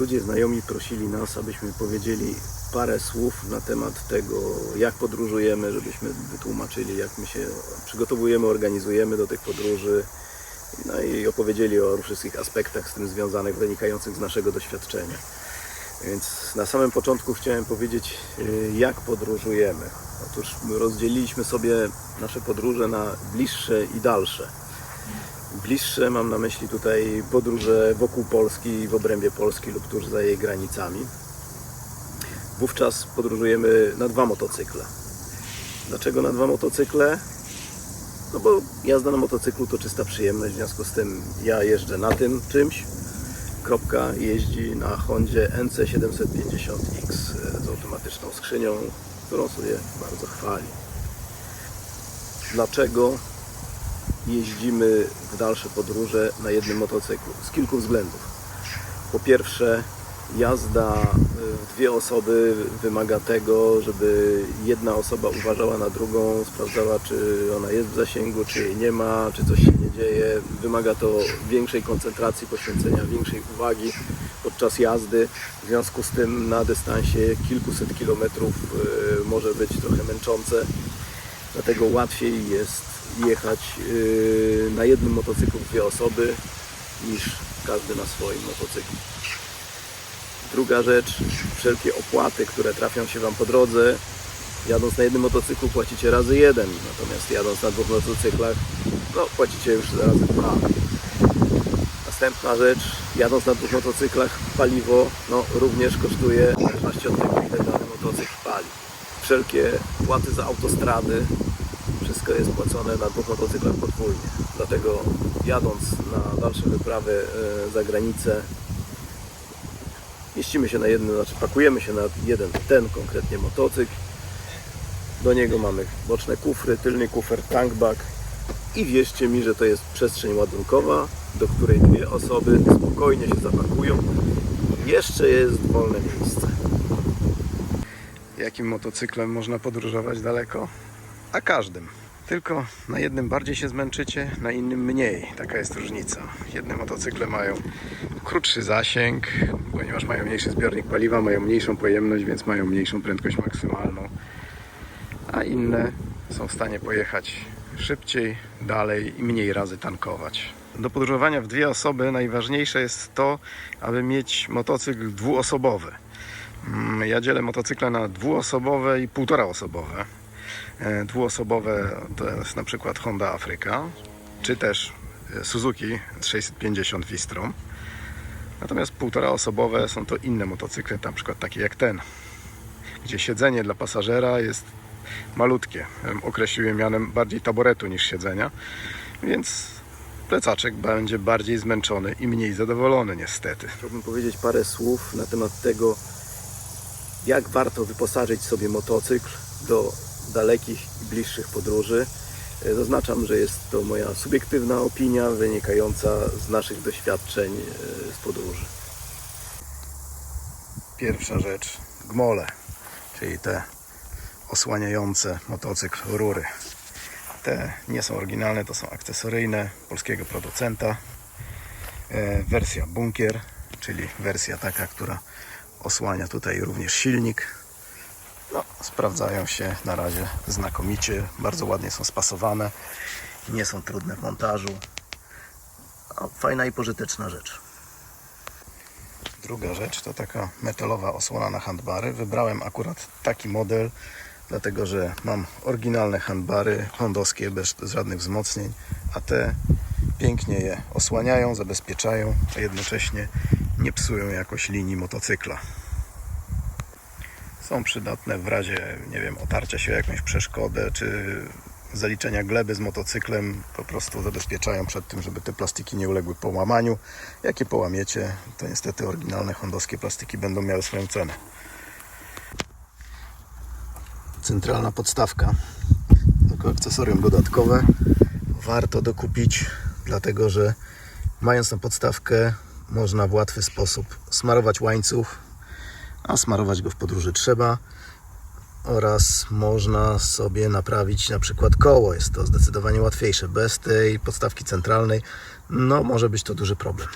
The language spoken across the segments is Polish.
Ludzie znajomi prosili nas, abyśmy powiedzieli parę słów na temat tego, jak podróżujemy, żebyśmy wytłumaczyli, jak my się przygotowujemy, organizujemy do tych podróży. No i opowiedzieli o wszystkich aspektach z tym związanych, wynikających z naszego doświadczenia. Więc na samym początku chciałem powiedzieć, y, jak podróżujemy. Otóż rozdzieliliśmy sobie nasze podróże na bliższe i dalsze. Bliższe mam na myśli tutaj podróże wokół Polski, w obrębie Polski lub tuż za jej granicami. Wówczas podróżujemy na dwa motocykle. Dlaczego na dwa motocykle? No bo jazda na motocyklu to czysta przyjemność, w związku z tym ja jeżdżę na tym czymś. Kropka jeździ na Hondzie NC750X z automatyczną skrzynią, którą sobie bardzo chwali. Dlaczego jeździmy w dalsze podróże na jednym motocyklu? Z kilku względów. Po pierwsze, jazda y, w dwie osoby wymaga tego, żeby jedna osoba uważała na drugą, sprawdzała, czy ona jest w zasięgu, czy jej nie ma, czy coś się nie dzieje. Wymaga to większej koncentracji, poświęcenia większej uwagi podczas jazdy. W związku z tym na dystansie kilkuset kilometrów y, może być trochę męczące. Dlatego łatwiej jest jechać y, na jednym motocyklu dwie osoby niż każdy na swoim motocyklu. Druga rzecz, wszelkie opłaty, które trafią się Wam po drodze, jadąc na jednym motocyklu płacicie razy jeden, natomiast jadąc na dwóch motocyklach, no płacicie już razy dwa. Następna rzecz, jadąc na dwóch motocyklach, paliwo no, również kosztuje, w zależności od tego, ile dany motocykl pali. Wszelkie płaty za autostrady, wszystko jest płacone na dwóch motocyklach podwójnie. Dlatego jadąc na dalsze wyprawy e, za granicę, mieścimy się na jednym, znaczy pakujemy się na jeden, ten konkretnie motocykl. Do niego mamy boczne kufry, tylny kufer, tankbag i wierzcie mi, że to jest przestrzeń ładunkowa, do której dwie osoby spokojnie się zapakują. Jeszcze jest wolne miejsce. Jakim motocyklem można podróżować daleko? A każdym. Tylko na jednym bardziej się zmęczycie, na innym mniej. Taka jest różnica. Jedne motocykle mają krótszy zasięg, ponieważ mają mniejszy zbiornik paliwa, mają mniejszą pojemność, więc mają mniejszą prędkość maksymalną. A inne są w stanie pojechać szybciej, dalej i mniej razy tankować. Do podróżowania w dwie osoby najważniejsze jest to, aby mieć motocykl dwuosobowy. Mm, Ja dzielę motocykle na dwuosobowe i półtoraosobowe. E, Dwuosobowe to jest na przykład Honda Afryka, czy też e, Suzuki 650 Vistrom. Natomiast półtoraosobowe są to inne motocykle, na przykład takie jak ten, gdzie siedzenie dla pasażera jest malutkie. Em, Określiłem mianem bardziej taboretu niż siedzenia, więc plecaczek będzie bardziej zmęczony i mniej zadowolony niestety. Chciałbym powiedzieć parę słów na temat tego, jak warto wyposażyć sobie motocykl do dalekich i bliższych podróży. E, Zaznaczam, że jest to moja subiektywna opinia wynikająca z naszych doświadczeń e, z podróży. Pierwsza rzecz, gmole, czyli te osłaniające motocykl rury. Te nie są oryginalne, to są akcesoryjne polskiego producenta. E, Wersja bunkier, czyli wersja taka, która osłania tutaj również silnik. No, sprawdzają się na razie znakomicie, bardzo ładnie są spasowane, nie są trudne w montażu. No, fajna i pożyteczna rzecz. Druga rzecz to taka metalowa osłona na handbary. Wybrałem akurat taki model, dlatego że mam oryginalne handbary hondowskie bez żadnych wzmocnień, a te pięknie je osłaniają, zabezpieczają, a jednocześnie nie psują jakoś linii motocykla. Są przydatne w razie, nie wiem, otarcia się o jakąś przeszkodę, czy zaliczenia gleby z motocyklem. Po prostu zabezpieczają przed tym, żeby te plastiki nie uległy połamaniu. Jakie połamiecie, to niestety oryginalne hondowskie plastiki będą miały swoją cenę. Centralna podstawka, jako akcesorium dodatkowe, warto dokupić, dlatego że mając tę podstawkę, można w łatwy sposób smarować łańcuch, a smarować go w podróży trzeba. Oraz można sobie naprawić na przykład koło. Jest to zdecydowanie łatwiejsze. Bez tej podstawki centralnej, no może być to duży problem.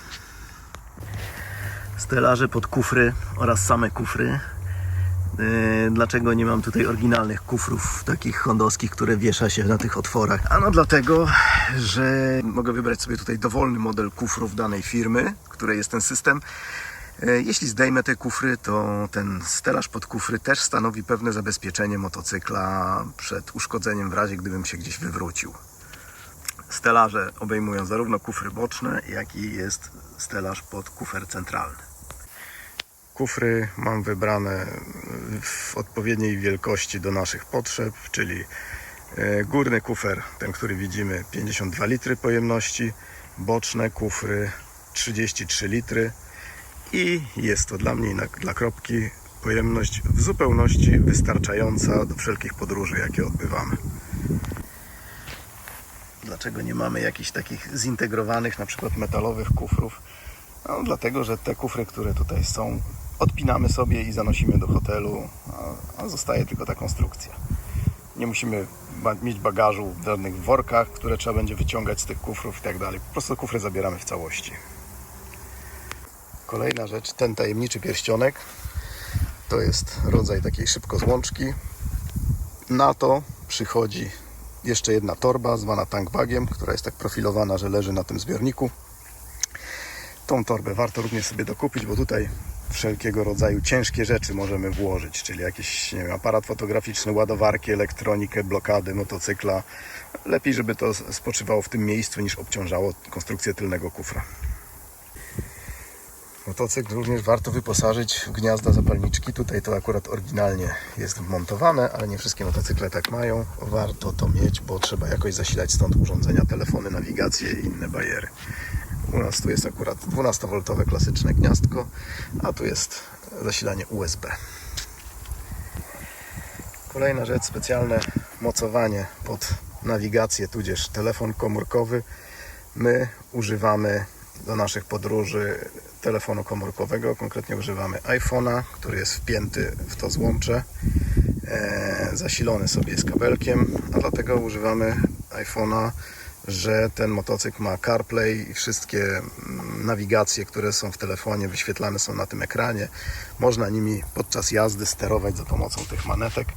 stelaże pod kufry oraz same kufry. Yy, Dlaczego nie mam tutaj oryginalnych kufrów takich hondowskich, które wiesza się na tych otworach? Ano dlatego, że mogę wybrać sobie tutaj dowolny model kufrów danej firmy, której jest ten system. E, Jeśli zdejmę te kufry, to ten stelaż pod kufry też stanowi pewne zabezpieczenie motocykla przed uszkodzeniem w razie gdybym się gdzieś wywrócił. Stelaże obejmują zarówno kufry boczne, jak i jest stelaż pod kufer centralny. Kufry mam wybrane w odpowiedniej wielkości do naszych potrzeb, czyli e, górny kufer, ten który widzimy 52 litry pojemności, boczne kufry 33 litry i jest to dla mnie i dla kropki pojemność w zupełności wystarczająca do wszelkich podróży, jakie odbywamy. Dlaczego nie mamy jakichś takich zintegrowanych, na przykład metalowych kufrów? No, dlatego, że te kufry, które tutaj są, odpinamy sobie i zanosimy do hotelu, a, a zostaje tylko ta konstrukcja. Nie musimy mieć bagażu w żadnych workach, które trzeba będzie wyciągać z tych kufrów i tak dalej. Po prostu kufry zabieramy w całości. Kolejna rzecz, ten tajemniczy pierścionek, to jest rodzaj takiej szybkozłączki. Na to przychodzi jeszcze jedna torba zwana tankbagiem, która jest tak profilowana, że leży na tym zbiorniku. Tą torbę warto również sobie dokupić, bo tutaj wszelkiego rodzaju ciężkie rzeczy możemy włożyć, czyli jakiś wiem, aparat fotograficzny, ładowarki, elektronikę, blokady motocykla. Lepiej, żeby to spoczywało w tym miejscu niż obciążało konstrukcję tylnego kufra. Motocykl również warto wyposażyć w gniazda zapalniczki. Tutaj to akurat oryginalnie jest wmontowane, ale nie wszystkie motocykle tak mają. Warto to mieć, bo trzeba jakoś zasilać stąd urządzenia, telefony, nawigacje i inne bajery. U nas tu jest akurat 12V klasyczne gniazdko, a tu jest zasilanie USB. Kolejna rzecz, specjalne mocowanie pod nawigację, tudzież telefon komórkowy. My używamy do naszych podróży telefonu komórkowego, konkretnie używamy iPhone'a, który jest wpięty w to złącze, e, zasilony sobie jest kabelkiem, a dlatego używamy iPhone'a, że ten motocykl ma CarPlay i wszystkie mm, nawigacje, które są w telefonie wyświetlane są na tym ekranie. Można nimi podczas jazdy sterować za pomocą tych manetek.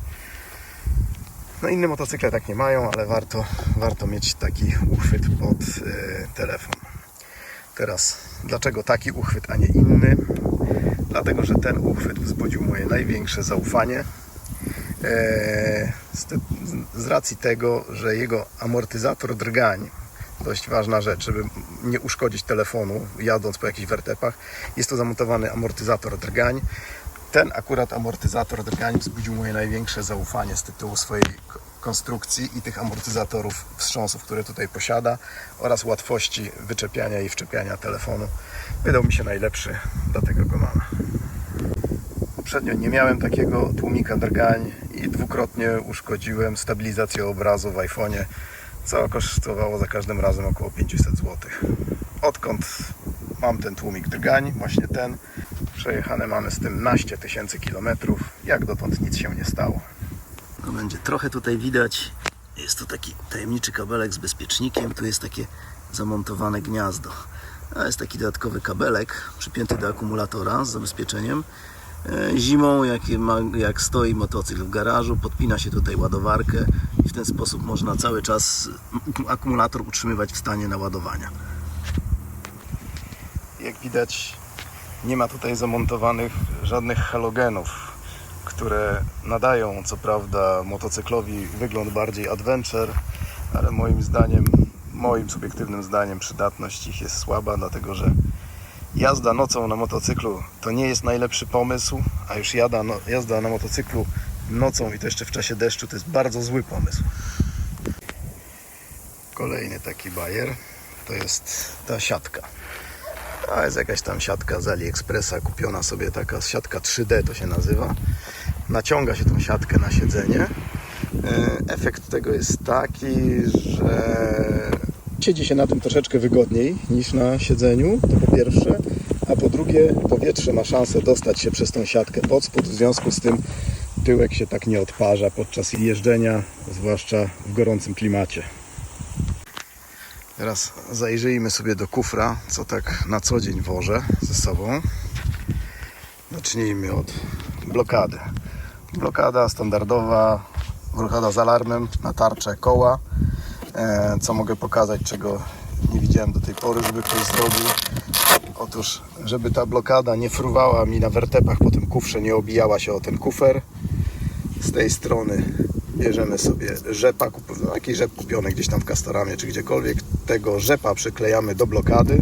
No inne motocykle tak nie mają, ale warto, warto mieć taki uchwyt pod e, telefon. Teraz, dlaczego taki uchwyt, a nie inny? Dlatego, że ten uchwyt wzbudził moje największe zaufanie. Te, z racji tego, że jego amortyzator drgań, dość ważna rzecz, żeby nie uszkodzić telefonu jadąc po jakichś wertepach, jest to zamontowany amortyzator drgań. Ten akurat amortyzator drgań wzbudził moje największe zaufanie z tytułu swojej konstrukcji i tych amortyzatorów wstrząsów, które tutaj posiada oraz łatwości wyczepiania i wczepiania telefonu. Wydał mi się najlepszy, dlatego go mam. Poprzednio nie miałem takiego tłumika drgań i dwukrotnie uszkodziłem stabilizację obrazu w iPhone'ie, co kosztowało za każdym razem około 500 zł. Odkąd mam ten tłumik drgań, właśnie ten, przejechane mamy z tym naście tysięcy kilometrów, jak dotąd nic się nie stało. No będzie trochę tutaj widać. Jest tu taki tajemniczy kabelek z bezpiecznikiem. Tu jest takie zamontowane gniazdo. A jest taki dodatkowy kabelek przypięty do akumulatora z zabezpieczeniem. E, Zimą, jak, jak stoi motocykl w garażu, podpina się tutaj ładowarkę i w ten sposób można cały czas akumulator utrzymywać w stanie naładowania. Jak widać, nie ma tutaj zamontowanych żadnych halogenów, które nadają co prawda motocyklowi wygląd bardziej adventure, ale moim zdaniem, moim subiektywnym zdaniem przydatność ich jest słaba, dlatego że jazda nocą na motocyklu to nie jest najlepszy pomysł, a już jada, no, jazda na motocyklu nocą i to jeszcze w czasie deszczu to jest bardzo zły pomysł. Kolejny taki bajer to jest ta siatka. A jest jakaś tam siatka z AliExpressa, kupiona sobie taka siatka 3D to się nazywa. Naciąga się tą siatkę na siedzenie. E, Efekt tego jest taki, że siedzi się na tym troszeczkę wygodniej niż na siedzeniu, to po pierwsze, a po drugie powietrze ma szansę dostać się przez tą siatkę pod spód, w związku z tym tyłek się tak nie odparza podczas jeżdżenia, zwłaszcza w gorącym klimacie. Teraz zajrzyjmy sobie do kufra, co tak na co dzień wożę ze sobą. Zacznijmy od blokady. Blokada standardowa, blokada z alarmem na tarczę koła. E, co mogę pokazać, czego nie widziałem do tej pory, żeby ktoś zrobił. Otóż, żeby ta blokada nie fruwała mi na wertepach po tym kufrze, nie obijała się o ten kufer. Z tej strony bierzemy sobie rzepa, kup- no, jakiś rzep kupiony gdzieś tam w Castoramie czy gdziekolwiek. Tego rzepa przyklejamy do blokady.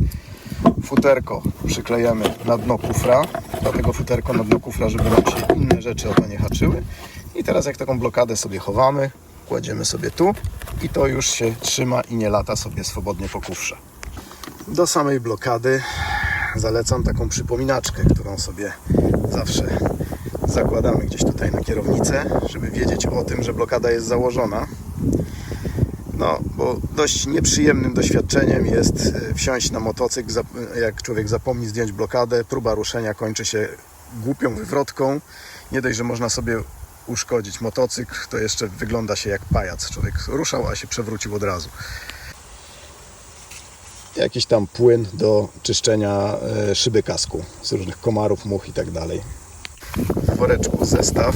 Futerko przyklejamy na dno kufra. Dlatego futerko na dno kufra, żeby nam się inne rzeczy o to nie haczyły. I teraz jak taką blokadę sobie chowamy, kładziemy sobie tu i to już się trzyma i nie lata sobie swobodnie po kufrze. Do samej blokady zalecam taką przypominaczkę, którą sobie zawsze zakładamy gdzieś tutaj na kierownicę, żeby wiedzieć o tym, że blokada jest założona. No, bo dość nieprzyjemnym doświadczeniem jest e, wsiąść na motocykl, zap- jak człowiek zapomni zdjąć blokadę, próba ruszenia kończy się głupią wywrotką. Nie dość, że można sobie uszkodzić motocykl, to jeszcze wygląda się jak pajac. Człowiek ruszał, a się przewrócił od razu. Jakiś tam płyn do czyszczenia e, szyby kasku z różnych komarów, much i tak dalej. W woreczku zestaw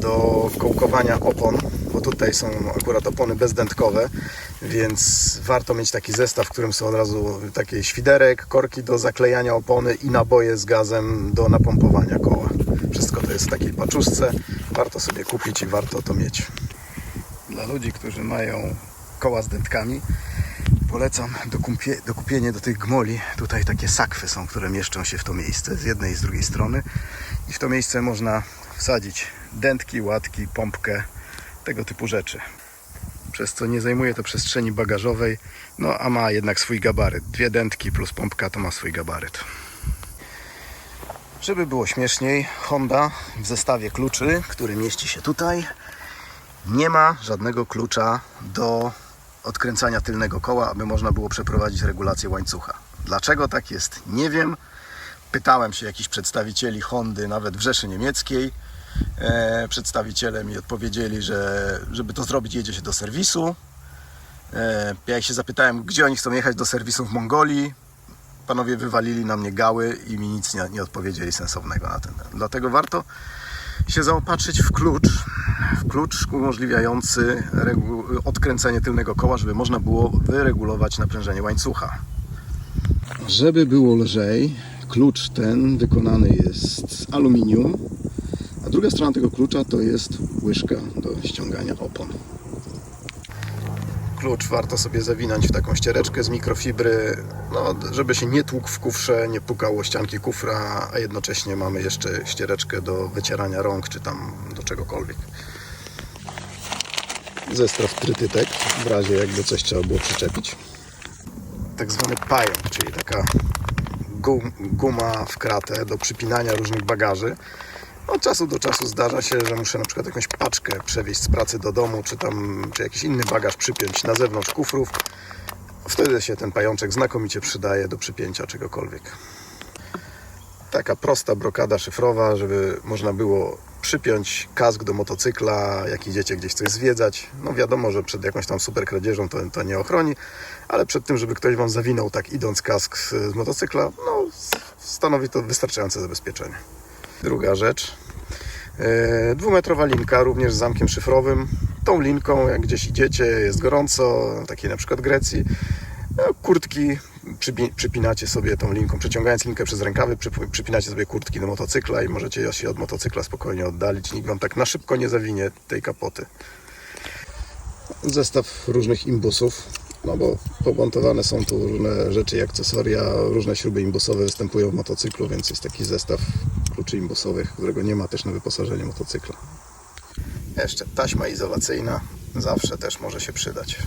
do kołkowania opon, tutaj są akurat opony bezdętkowe, więc warto mieć taki zestaw, w którym są od razu takie świderek, korki do zaklejania opony i naboje z gazem do napompowania koła. Wszystko to jest w takiej paczuszce. Warto sobie kupić i warto to mieć. Dla ludzi, którzy mają koła z dętkami, polecam do, kumpie, do kupienia do tych gmoli. Tutaj takie sakwy są, które mieszczą się w to miejsce z jednej i z drugiej strony. I w to miejsce można wsadzić dętki, łatki, pompkę, tego typu rzeczy. Przez co nie zajmuje to przestrzeni bagażowej, no a ma jednak swój gabaryt. Dwie dętki plus pompka to ma swój gabaryt. Żeby było śmieszniej, Honda w zestawie kluczy, który mieści się tutaj, nie ma żadnego klucza do odkręcania tylnego koła, aby można było przeprowadzić regulację łańcucha. Dlaczego tak jest? Nie wiem. Pytałem się jakichś przedstawicieli Hondy, nawet w Rzeszy Niemieckiej. E, przedstawiciele mi odpowiedzieli, że żeby to zrobić, jedzie się do serwisu. E, ja ich się zapytałem, gdzie oni chcą jechać do serwisu w Mongolii. Panowie wywalili na mnie gały i mi nic nie, nie odpowiedzieli sensownego na ten. Dlatego warto się zaopatrzyć w klucz, w klucz umożliwiający odkręcenie tylnego koła, żeby można było wyregulować naprężenie łańcucha. Żeby było lżej, klucz ten wykonany jest z aluminium, druga strona tego klucza to jest łyżka do ściągania opon. Klucz warto sobie zawinąć w taką ściereczkę z mikrofibry, no, żeby się nie tłukł w kufrze, nie pukał o ścianki kufra, a jednocześnie mamy jeszcze ściereczkę do wycierania rąk czy tam do czegokolwiek. Zestaw trytytek, w razie jakby coś trzeba było przyczepić. Tak zwany pająk, czyli taka gum, guma w kratę do przypinania różnych bagaży. Od czasu do czasu zdarza się, że muszę na przykład jakąś paczkę przewieźć z pracy do domu, czy tam, czy jakiś inny bagaż przypiąć na zewnątrz kufrów. Wtedy się ten pajączek znakomicie przydaje do przypięcia czegokolwiek. Taka prosta brokada szyfrowa, żeby można było przypiąć kask do motocykla, jak idziecie gdzieś coś zwiedzać. No wiadomo, że przed jakąś tam super kradzieżą to, to nie ochroni, ale przed tym, żeby ktoś Wam zawinął tak idąc kask z z motocykla, no stanowi to wystarczające zabezpieczenie. Druga rzecz. E, Dwumetrowa linka, również z zamkiem szyfrowym. Tą linką, jak gdzieś idziecie, jest gorąco, takiej na przykład Grecji, e, kurtki przypi- przypinacie sobie tą linką, przeciągając linkę przez rękawy, przyp- przypinacie sobie kurtki do motocykla i możecie się od motocykla spokojnie oddalić. Nikt Wam tak na szybko nie zawinie tej kapoty. Zestaw różnych imbusów, no bo pomontowane są tu różne rzeczy akcesoria, różne śruby imbusowe występują w motocyklu, więc jest taki zestaw kluczy imbusowych, którego nie ma też na wyposażeniu motocykla. Jeszcze taśma izolacyjna zawsze też może się przydać.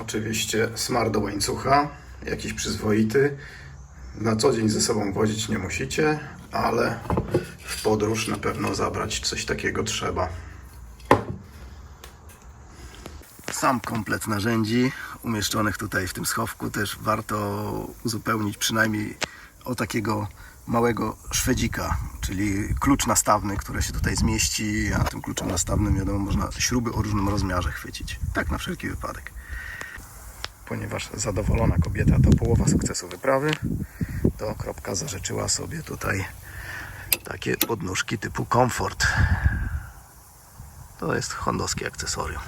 Oczywiście smar do łańcucha, jakiś przyzwoity. Na co dzień ze sobą wozić nie musicie, ale w podróż na pewno zabrać coś takiego trzeba. Sam komplet narzędzi umieszczonych tutaj w tym schowku też warto uzupełnić przynajmniej o takiego małego szwedzika, czyli klucz nastawny, który się tutaj zmieści, a tym kluczem nastawnym wiadomo można śruby o różnym rozmiarze chwycić. Tak na wszelki wypadek. ponieważ zadowolona kobieta to połowa sukcesu wyprawy, to kropka zażyczyła sobie tutaj takie podnóżki typu komfort. To jest hondowskie akcesorium.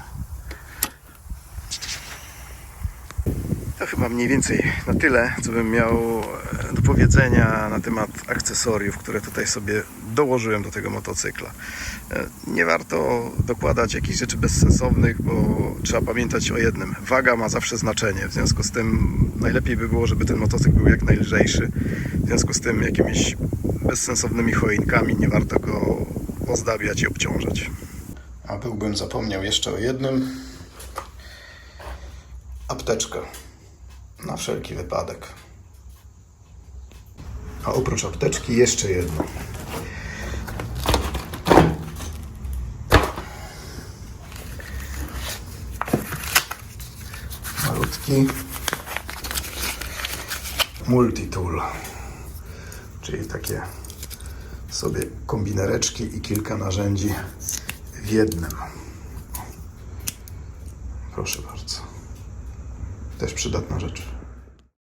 To chyba mniej więcej na tyle, co bym miał e, do powiedzenia na temat akcesoriów, które tutaj sobie dołożyłem do tego motocykla. E, Nie warto dokładać jakichś rzeczy bezsensownych, bo trzeba pamiętać o jednym. Waga ma zawsze znaczenie, w związku z tym najlepiej by było, żeby ten motocykl był jak najlżejszy. W związku z tym jakimiś bezsensownymi choinkami nie warto go ozdabiać i obciążać. A byłbym zapomniał jeszcze o jednym. Apteczka. Na wszelki wypadek. A oprócz apteczki jeszcze jedno. Malutki multitool. Czyli takie sobie kombinereczki i kilka narzędzi w jednym. Proszę bardzo. Też przydatna rzecz.